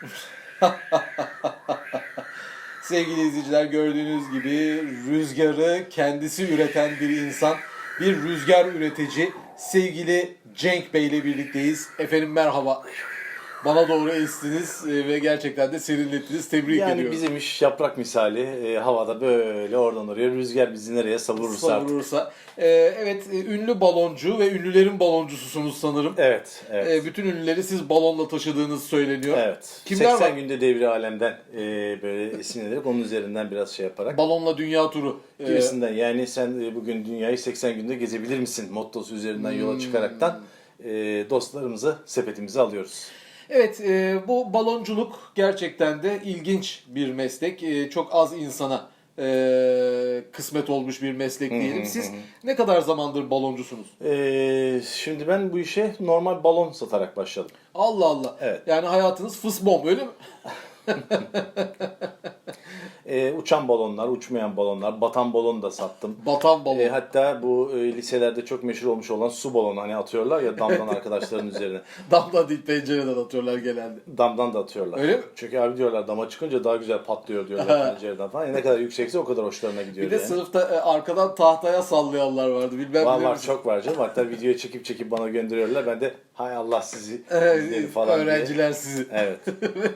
Sevgili izleyiciler gördüğünüz gibi rüzgarı kendisi üreten bir insan, bir rüzgar üretici sevgili Cenk Bey ile birlikteyiz. Efendim merhaba. Bana doğru estiniz e, ve gerçekten de serinlettiniz. Tebrik Yani ediyorum. bizim iş yaprak misali e, havada böyle oradan oraya rüzgar bizi nereye savurursa artık. savurursa. E, evet e, ünlü baloncu ve ünlülerin baloncususunuz sanırım. Evet, evet. E, bütün ünlüleri siz balonla taşıdığınız söyleniyor. evet. Kimler 80 var? günde devri alemden e, böyle esinlenerek onun üzerinden biraz şey yaparak. Balonla dünya turu. E, Gibisinden yani sen e, bugün dünyayı 80 günde gezebilir misin mottosu üzerinden yola çıkaraktan e, dostlarımızı sepetimize alıyoruz. Evet, e, bu balonculuk gerçekten de ilginç bir meslek. E, çok az insana e, kısmet olmuş bir meslek diyelim. Siz ne kadar zamandır baloncusunuz? E, şimdi ben bu işe normal balon satarak başladım. Allah Allah. Evet. Yani hayatınız fısbom öyle mi? E, uçan balonlar, uçmayan balonlar, batan balon da sattım. Batan balon. E, hatta bu e, liselerde çok meşhur olmuş olan su balonu hani atıyorlar ya damdan arkadaşların üzerine. Damla değil pencereden atıyorlar genelde. Damdan da atıyorlar. Öyle mi? Çünkü abi diyorlar dama çıkınca daha güzel patlıyor diyorlar pencereden falan. E, ne kadar yüksekse o kadar hoşlarına gidiyor. Bir de yani. sınıfta e, arkadan tahtaya sallayanlar vardı. Bilmem Var var çok var canım. Hatta videoyu çekip çekip bana gönderiyorlar. Ben de hay Allah sizi Evet, izledi falan diye. öğrenciler sizi. Evet. evet.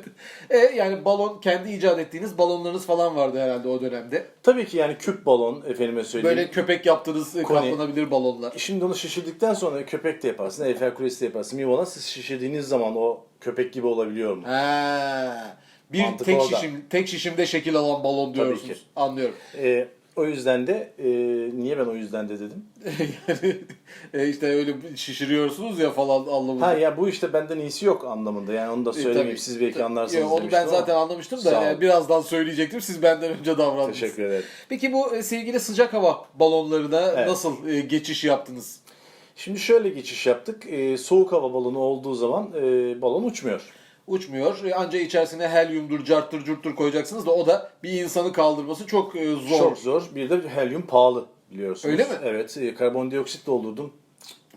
E, yani balon kendi icat ettiğiniz balonlarınız falan vardı herhalde o dönemde. Tabii ki yani küp balon efendime söyleyeyim. Böyle köpek yaptığınız e, Koni. katlanabilir balonlar. Şimdi onu şişirdikten sonra köpek de yaparsın, Eiffel Kulesi de yaparsın. Mivola siz şişirdiğiniz zaman o köpek gibi olabiliyor mu? Ha. Bir Mantık tek orada. şişim tek şişimde şekil alan balon diyorsunuz. Anlıyorum. E, o yüzden de e, niye ben o yüzden de dedim? yani e, işte öyle şişiriyorsunuz ya falan anlamında. Ha ya bu işte benden iyisi yok anlamında. Yani onu da E, söylemeyeyim. tabii. Siz belki Ya, anlarsınız onu ben demiştim ama. zaten anlamıştım da yani birazdan söyleyecektim. Siz benden önce davrandınız. Teşekkür ederim. Peki bu e, sevgili sıcak hava balonlarına Evet. nasıl e, geçiş yaptınız? Şimdi şöyle geçiş yaptık. E, soğuk hava balonu olduğu zaman e, balon uçmuyor. Uçmuyor. E, Anca içerisine helyumdur, carttır, curttur koyacaksınız da o da bir insanı kaldırması çok e, zor. Çok zor. Bir de helyum pahalı biliyorsunuz. Öyle mi? Evet. E, karbondioksit doldurdum.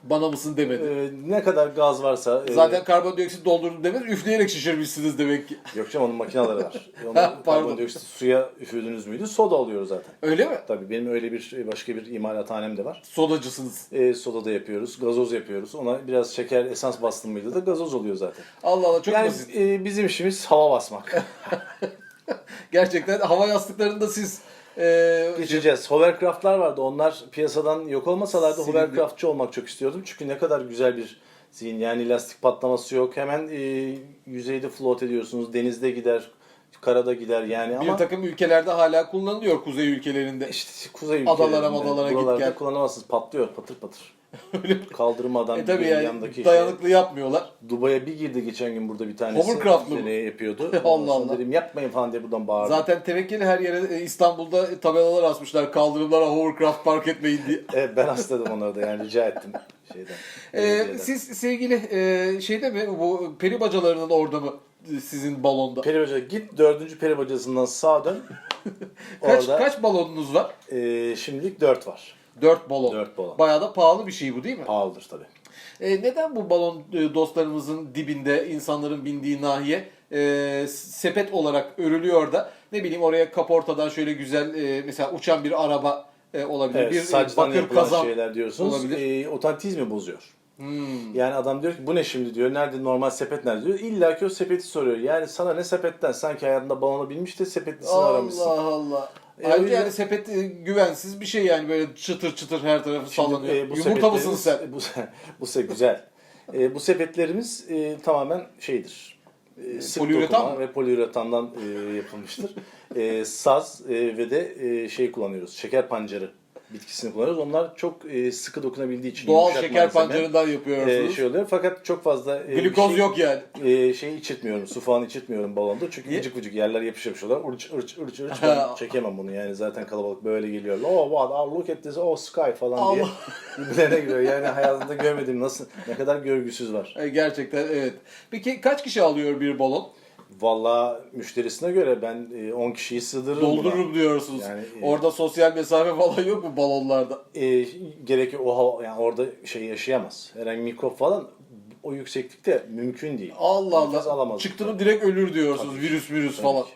Bana mısın demedi. E, ne kadar gaz varsa. e, Zaten karbondioksit doldurdum demedi. Üfleyerek şişirmişsiniz demek ki. Yok canım onun makineleri var. Onu Ha, pardon. karbondioksit suya üfürdünüz müydü? Soda alıyor zaten. Öyle mi? Tabii benim öyle bir başka bir imalathanem de var. Sodacısınız. E, soda da yapıyoruz, gazoz yapıyoruz. Ona biraz şeker, esans bastım mıydı da gazoz oluyor zaten. Allah Allah çok yani basit. e, bizim işimiz hava basmak. Gerçekten hava yastıklarında siz e, Geçeceğiz. Hovercraft'lar vardı. Onlar piyasadan yok olmasalardı Silindi. hovercraftçı olmak çok istiyordum. Çünkü ne kadar güzel bir zihin. Yani lastik patlaması yok. Hemen e, yüzeyde float ediyorsunuz. Denizde gider, karada gider yani bir ama takım ülkelerde hala kullanılıyor kuzey ülkelerinde. işte kuzey Adalara, ülkelerinde, madalara git buralarda gel. kullanamazsınız. Patlıyor patır patır. Kaldırmadan E tabii yani yandaki şey. dayanıklı yapmıyorlar. Dubai'ye bir girdi geçen gün burada bir tanesi. Hovercraft'lı mı? Deney yapıyordu. Allah Allah. Dedim yapmayın falan diye buradan bağırdım. Zaten tevekkeli her yere e, İstanbul'da tabelalar asmışlar. Kaldırımlara hovercraft park etmeyin diye. Evet, ben hastadım onları da yani rica ettim. Şeyden, Ee, siz sevgili e, şeyde mi bu peri bacalarının orada mı e, sizin balonda? Peri baca git dördüncü peri bacasından sağa dön. kaç Orada kaç balonunuz var? e, şimdilik dört var. 4 balon. Dört balon. Bayağı da pahalı bir şey bu değil mi? Pahalıdır tabii. E, neden bu balon e, dostlarımızın dibinde insanların bindiği nahiye e, sepet olarak örülüyor da ne bileyim oraya kaportadan şöyle güzel e, mesela uçan bir araba e, olabilir. Evet, bir e, bakır kazan. şeyler diyorsunuz. olabilir. E, otantizmi bozuyor. Hmm. Yani adam diyor ki bu ne şimdi diyor. Nerede normal sepet nerede diyor. İlla ki o sepeti soruyor. Yani sana ne sepetten sanki hayatında balona binmiş de sepetlisini aramışsın. Allah Allah. E, Ayrıca yüzden- yani sepet e, güvensiz bir şey yani böyle çıtır çıtır her tarafı Şimdi, sallanıyor. e, bu Yumurta mısın sen? Bu, bu se- güzel. E, bu sepetlerimiz e, tamamen şeydir. E, sık poliüretan ve poliüretandan e, yapılmıştır. e, saz e, ve de e, şey kullanıyoruz. Şeker pancarı bitkisini kullanıyoruz. Onlar çok e, sıkı dokunabildiği için Doğal yumuşak şeker malzeme, pancarından e, yapıyorsunuz. şey oluyor. Fakat çok fazla e, Glikoz şey- yok yani. e, şey içirtmiyorum. Su falan içirtmiyorum balonda. Çünkü Niye? vıcık vıcık yerler yapış yapış oluyor. Urç urç urç urç. Ben çekemem bunu yani. Zaten kalabalık böyle geliyor. Oh what, oh, look at this, oh sky falan diye. Birbirlerine giriyor. Yani hayatımda görmediğim nasıl, ne kadar görgüsüz var. E, Gerçekten evet. Peki kaç kişi alıyor bir balon? Valla müşterisine göre ben e, 10 kişiyi sığdırırım Doldururum buna. diyorsunuz. Yani, e, Orada sosyal mesafe falan yok mu balonlarda? E, gerek o hava, yani orada şey yaşayamaz. Herhangi mikrop falan o yükseklikte mümkün değil. Allah Allah. alamaz. Çıktı mı direkt ölür diyorsunuz. Tabii. Virüs virüs Tabii falan. ki.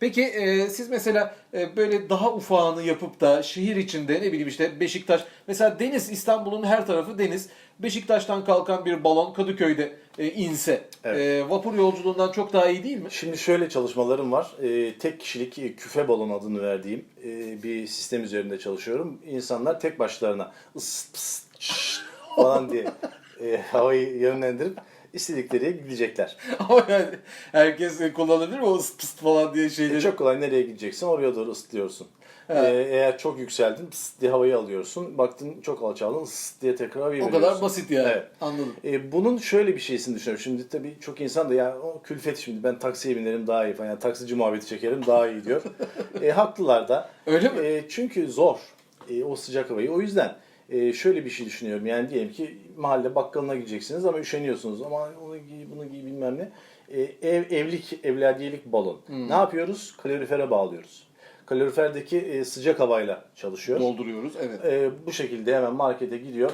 Peki e, siz mesela e, böyle daha ufağını yapıp da şehir içinde ne bileyim işte Beşiktaş mesela deniz İstanbul'un her tarafı deniz. Beşiktaş'tan kalkan bir balon Kadıköy'de e, inse Evet. e, vapur yolculuğundan çok daha iyi değil mi? Şimdi şöyle çalışmalarım var. Ee, tek kişilik e, küfe balon adını verdiğim e, bir sistem üzerinde çalışıyorum. İnsanlar tek başlarına ıs pıs şşt falan diye e, havayı yönlendirip istedikleri yere gidecekler. Ama yani herkes kullanabilir mi o ıst pıst falan diye şeyleri? E, çok kolay nereye gideceksin oraya doğru ıslıyorsun. Evet. Ee, eğer çok yükseldin pıs diye havayı alıyorsun. Baktın çok alçaldın ıs diye tekrar havayı o kadar basit yani. Evet. Anladım. E, bunun şöyle bir şeysini düşünüyorum. Şimdi tabii çok insan da ya o külfet şimdi ben taksiye binerim daha iyi falan. Yani taksici muhabbeti çekerim daha iyi diyor. e, haklılar da. Öyle mi? E, çünkü zor e, o sıcak havayı. O yüzden e, şöyle bir şey düşünüyorum. Yani diyelim ki mahalle bakkalına gideceksiniz ama üşeniyorsunuz. Ama onu giy, bunu giy bilmem ne. E, ev, evlilik, evladiyelik balon. Hmm. Ne yapıyoruz? Kalorifere bağlıyoruz. Kaloriferdeki e, sıcak havayla çalışıyor. Dolduruyoruz evet. E, bu şekilde hemen markete gidiyor,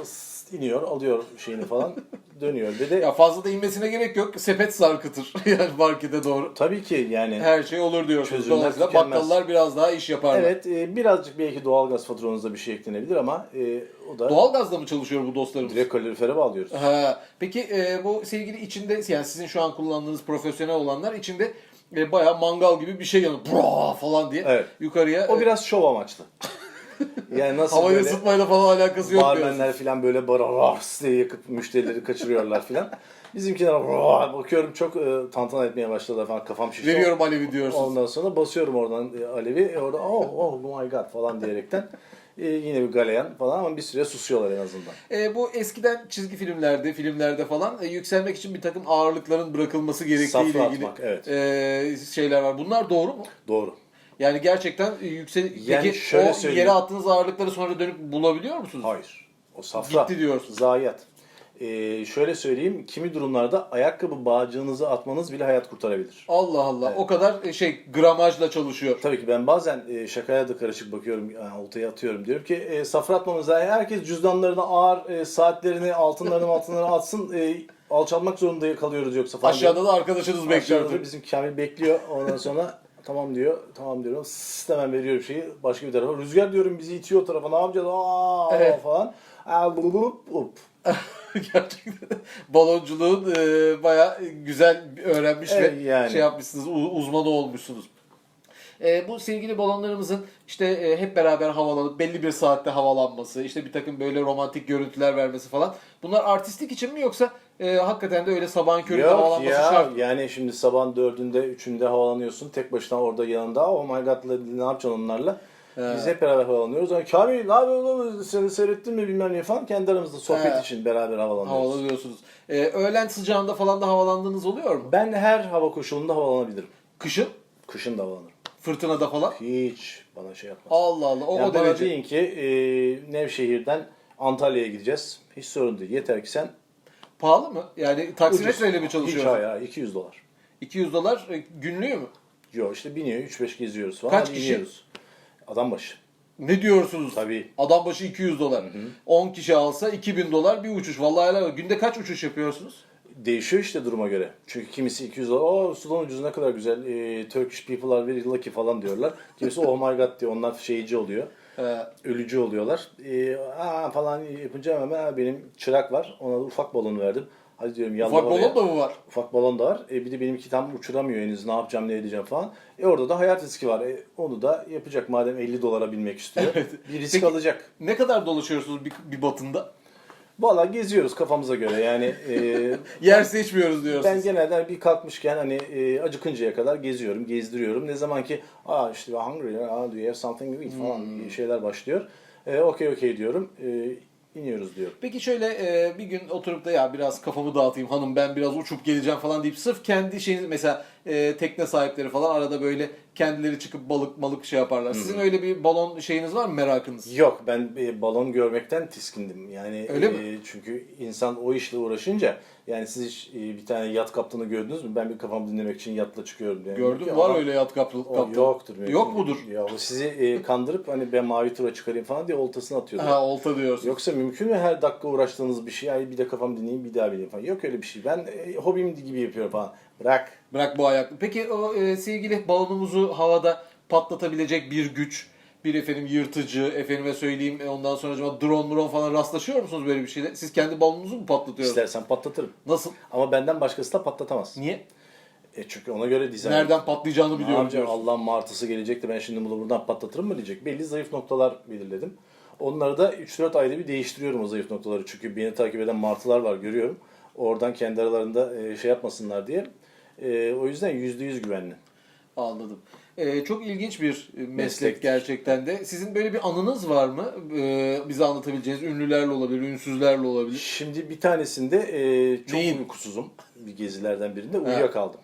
iniyor, alıyor şeyini falan, dönüyor. Ve de Ya fazla da inmesine gerek yok. Sepet sarkıtır yani markete doğru. tabii ki yani Her şey olur diyorsunuz. Çözümler Dolayısıyla tükenmez. bakkallar biraz daha iş yaparlar. evet e, birazcık belki doğalgaz faturanıza bir şey eklenebilir ama e, o da Doğalgazla mı çalışıyor bu dostlarımız? direkt kalorifere bağlıyoruz. Ha, peki e, bu sevgili içinde yani sizin şu an kullandığınız profesyonel olanlar içinde e, bayağı mangal gibi bir şey yanıyor. Bra falan diye Evet. yukarıya O e, biraz şov amaçlı. yani nasıl havayı böyle ısıtmayla falan alakası yok barmenler falan böyle bara rars diye yakıp müşterileri kaçırıyorlar falan. Bizimkiler "Rar!" bakıyorum çok e, tantana etmeye başladılar falan kafam şişti. Veriyorum alevi diyorsunuz. Ondan sonra basıyorum oradan e, alevi. E, orada oh, oh my god falan diyerekten e, yine bir galeyan falan ama bir süre susuyorlar en azından. E, bu eskiden çizgi filmlerde, filmlerde falan e, yükselmek için bir takım ağırlıkların bırakılması gerektiği ile Safra ilgili atmak, evet. e, şeyler var. Bunlar doğru mu? Doğru. Yani gerçekten e, yüksel Yani peki şöyle o söyleyeyim. yere attığınız ağırlıkları sonra dönüp bulabiliyor musunuz? Hayır. O safra. Gitti diyorsun. Zayiat. E, şöyle söyleyeyim. Kimi durumlarda ayakkabı bağcığınızı atmanız bile hayat kurtarabilir. Allah Allah. Evet. O kadar e, şey gramajla çalışıyor. Tabii ki ben bazen e, şakaya da karışık bakıyorum, yani oltaya atıyorum. Diyorum ki e, safra atmamız lazım. Herkes cüzdanlarını ağır, e, saatlerini, altınlarını altınlarını atsın. E, alçalmak zorunda kalıyoruz yoksa falan. Aşağıda da arkadaşınız bekliyor. Aşağıda da bizim Kamil bekliyor. Ondan sonra tamam diyor. Tamam diyorum. Sss, hemen veriyorum şeyi başka bir tarafa. Rüzgar diyorum bizi itiyor o tarafa. Ne yapacağız? Aa Evet. falan. Aa, bu. Gerçekten balonculuğun e, bayağı güzel öğrenmiş Evet, ve yani. şey yapmışsınız, u- uzmanı olmuşsunuz. E, bu sevgili balonlarımızın işte e, hep beraber havalanıp belli bir saatte havalanması, işte bir takım böyle romantik görüntüler vermesi falan. Bunlar artistik için mi yoksa e, hakikaten de öyle sabahın köründe Yok havalanması ya şart yani şimdi sabahın dördünde üçünde havalanıyorsun tek başına orada yanında oh my god ne yapacaksın onlarla biz hep beraber havalanıyoruz yani Kamil ne yapıyorsun seni seyrettin mi bilmem ne falan kendi aramızda sohbet He. için beraber havalanıyoruz. Havalanıyorsunuz. E, öğlen sıcağında falan da havalandığınız oluyor mu? Ben her hava koşulunda havalanabilirim. Kışın, Kışın da havalanırım. fırtınada falan. Hiç bana şey yapmaz. Allah Allah. O, yani o bana derece. deyin ki e, Nevşehir'den Antalya'ya gideceğiz. Hiç sorun değil. Yeter ki sen Pahalı mı? Yani taksimetreyle mi Hiç çalışıyorsun? ayağa 200 dolar. 200 dolar e, günlüğü mü? Yok işte biniyor 3-5 geziyoruz falan. Kaç hadi kişi? iniyoruz. Adam başı. Ne diyorsunuz? Tabii. Adam başı 200 dolar. 10 kişi alsa 2000 dolar bir uçuş. Vallahi helal olsun. Günde kaç uçuş yapıyorsunuz? Değişiyor işte duruma göre. Çünkü kimisi 200 dolar, o sudan ucuz ne kadar güzel, e, Turkish people are very lucky falan diyorlar. Kimisi oh my god diyor, onlar şeyci oluyor, Ee, ölücü oluyorlar. E, aa falan yapınca hemen "Ha, benim çırak var, ona da ufak balon verdim. Hadi diyorum yallah ufak oraya. balon da mı var? Ufak balon da var. E, bir de benimki tam uçuramıyor henüz ne yapacağım ne edeceğim falan. E orada da hayat riski var. E, onu da yapacak madem 50 dolara binmek istiyor. Evet. Bir risk Peki- alacak. Ne kadar dolaşıyorsunuz bir, bir batında? Valla geziyoruz kafamıza göre yani. E, Yer seçmiyoruz Ben diyorsunuz. genelde bir kalkmışken hani e, acıkıncaya kadar geziyorum, gezdiriyorum. Ne zaman ki aa işte I'm hungry, aa, do you have something to eat falan Hmm. şeyler başlıyor. E, okey okey diyorum. E, iniyoruz diyorum. Peki şöyle e, bir gün oturup da ya biraz kafamı dağıtayım hanım ben biraz uçup geleceğim falan deyip sırf kendi şeyiniz mesela e, tekne sahipleri falan arada böyle kendileri çıkıp balık malık şey yaparlar. Sizin öyle bir balon şeyiniz var mı merakınız? Yok ben e, balon görmekten tiskindim. Yani Öyle e, mi? çünkü insan o işle uğraşınca yani siz hiç e, bir tane yat kaptanı gördünüz mü? Ben bir kafamı dinlemek için yatla çıkıyorum. Yani. Gördüm var öyle yat kaplı. o kaplı. yoktur. mümkün Yok değil. mudur? Ya o sizi e, kandırıp hani ben mavi tura çıkarayım falan diye oltasını atıyordu. Ha olta diyorsun. Yoksa mümkün mü her dakika uğraştığınız bir şey? Ay bir de kafam dinleyeyim bir daha bileyim falan. Yok öyle bir şey. Ben e, hobim gibi yapıyorum falan. Bırak. Bırak bu ayaklı. Peki o e, sevgili balonumuzu havada patlatabilecek bir güç, bir efendim yırtıcı, efendime söyleyeyim e, ondan sonra acaba drone drone falan rastlaşıyor musunuz böyle bir şeyde? Siz kendi balonunuzu mu patlatıyorsunuz? İstersen patlatırım. Nasıl? Ama benden başkası da patlatamaz. Niye? E çünkü ona göre dizayn. Nereden patlayacağını Ne biliyorum yapacağım? diyorsun. Allah'ın martısı gelecek de ben şimdi bunu buradan patlatırım mı diyecek. Belli zayıf noktalar belirledim. Onları da 3-4 ayda bir değiştiriyorum o zayıf noktaları. Çünkü beni takip eden martılar var görüyorum. Oradan kendi aralarında e, şey yapmasınlar diye. E, o yüzden %100 güvenli. Anladım. E, çok ilginç bir meslek Meslek. gerçekten de. Sizin böyle bir anınız var mı? E, bize anlatabileceğiniz ünlülerle olabilir, ünsüzlerle olabilir. Şimdi bir tanesinde e, çok Neyin? uykusuzum. Bir gezilerden birinde uyuyakaldım.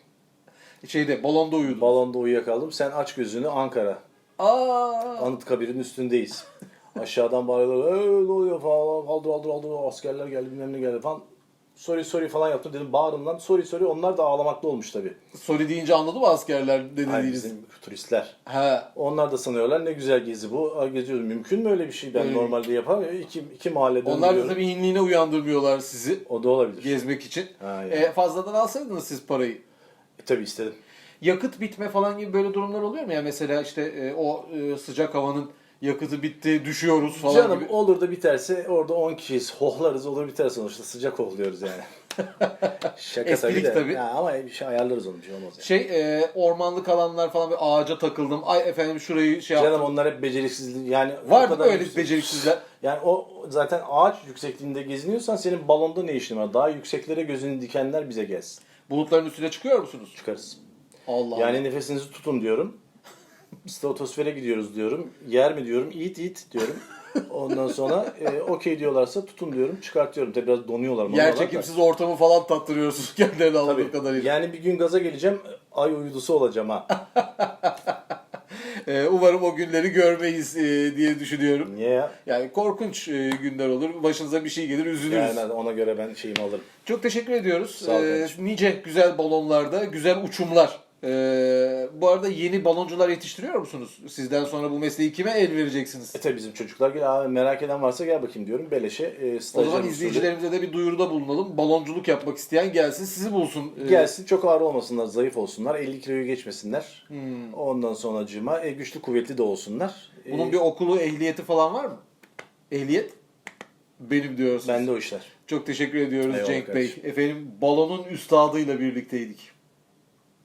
Şeyde balonda uyudun. Balonda uyuyakaldım. Sen aç gözünü Ankara. Aa! Anıtkabir'in üstündeyiz. Aşağıdan bağırıyorlar. Eee ne oluyor falan. Haldır haldır haldır. Askerler geldi bilmem ne geldi falan. Sorry sorry falan yaptım. Dedim bağırın lan. Sorry sorry. Onlar da ağlamakta olmuş tabii. Sorry deyince anladı mı askerler Hani dediğiniz? bizim turistler. He. Onlar da sanıyorlar ne güzel gezi bu. Aa, Geziyoruz. Mümkün mü öyle bir şey? Ben Öyle. normalde yapamıyorum. İki, iki mahallede Onlar da dönüyorum. tabii hinliğine uyandırmıyorlar sizi O da olabilir. gezmek için. Ha, yani. E, fazladan alsaydınız siz parayı. E, tabii istedim. Yakıt bitme falan gibi böyle durumlar oluyor mu ya? Mesela işte e, o e, sıcak havanın yakıtı bitti, düşüyoruz falan Canım gibi. olur da biterse orada 10 kişiyiz. Hohlarız olur biter sonuçta. Sıcak hohluyoruz yani. Şaka Esprilik tabii de. tabii. Ha, ama bir şey ayarlarız onu bir şey olmaz yani. Şey e, ormanlık alanlar falan bir ağaca takıldım. Ay efendim şurayı şey Canım yaptım. onlar hep beceriksizlik yani o Var mı kadar öyle yüksek- beceriksizler? Yani o zaten ağaç yüksekliğinde geziniyorsan senin balonda ne işin var? Daha yükseklere gözünü dikenler bize gelsin. Bulutların üstüne çıkıyor musunuz? Çıkarız. Allah Yani nefesinizi tutun diyorum. Stratosfere gidiyoruz diyorum. Yer mi diyorum. Eat eat diyorum. Ondan sonra e, okey diyorlarsa tutun diyorum. Çıkartıyorum. Tabii biraz donuyorlar. Yer monuyorlar da. çekimsiz ortamı falan tattırıyorsunuz kendilerine Tabii. kadarıyla. Yani bir gün gaza geleceğim. Ay uydusu olacağım ha. E, umarım o günleri görmeyiz e, diye düşünüyorum. Niye ya? Yani korkunç e, günler olur. Başınıza bir şey gelir, üzülürüz. Yani ona göre ben şeyimi alırım. Çok teşekkür ediyoruz. Sağ ol Ee, nice güzel balonlarda, güzel uçumlar. Ee, bu arada yeni baloncular yetiştiriyor musunuz? Sizden sonra bu mesleği kime el vereceksiniz? E tabii bizim çocuklar gel abi merak eden varsa gel bakayım diyorum. Beleşe e, O zaman usulü. izleyicilerimize de bir duyuruda bulunalım. Balonculuk yapmak isteyen gelsin, sizi bulsun. Ee, Gelsin çok ağır olmasınlar, zayıf olsunlar, 50 kiloyu geçmesinler. Hmm. Ondan sonracığıma e, güçlü kuvvetli de olsunlar. E, Bunun bir okulu, ehliyeti falan var mı? Ehliyet? Benim diyorsunuz. bende o işler. Çok teşekkür ediyoruz Eyvallah Cenk Bey. kardeşim. Efendim balonun üstadıyla birlikteydik.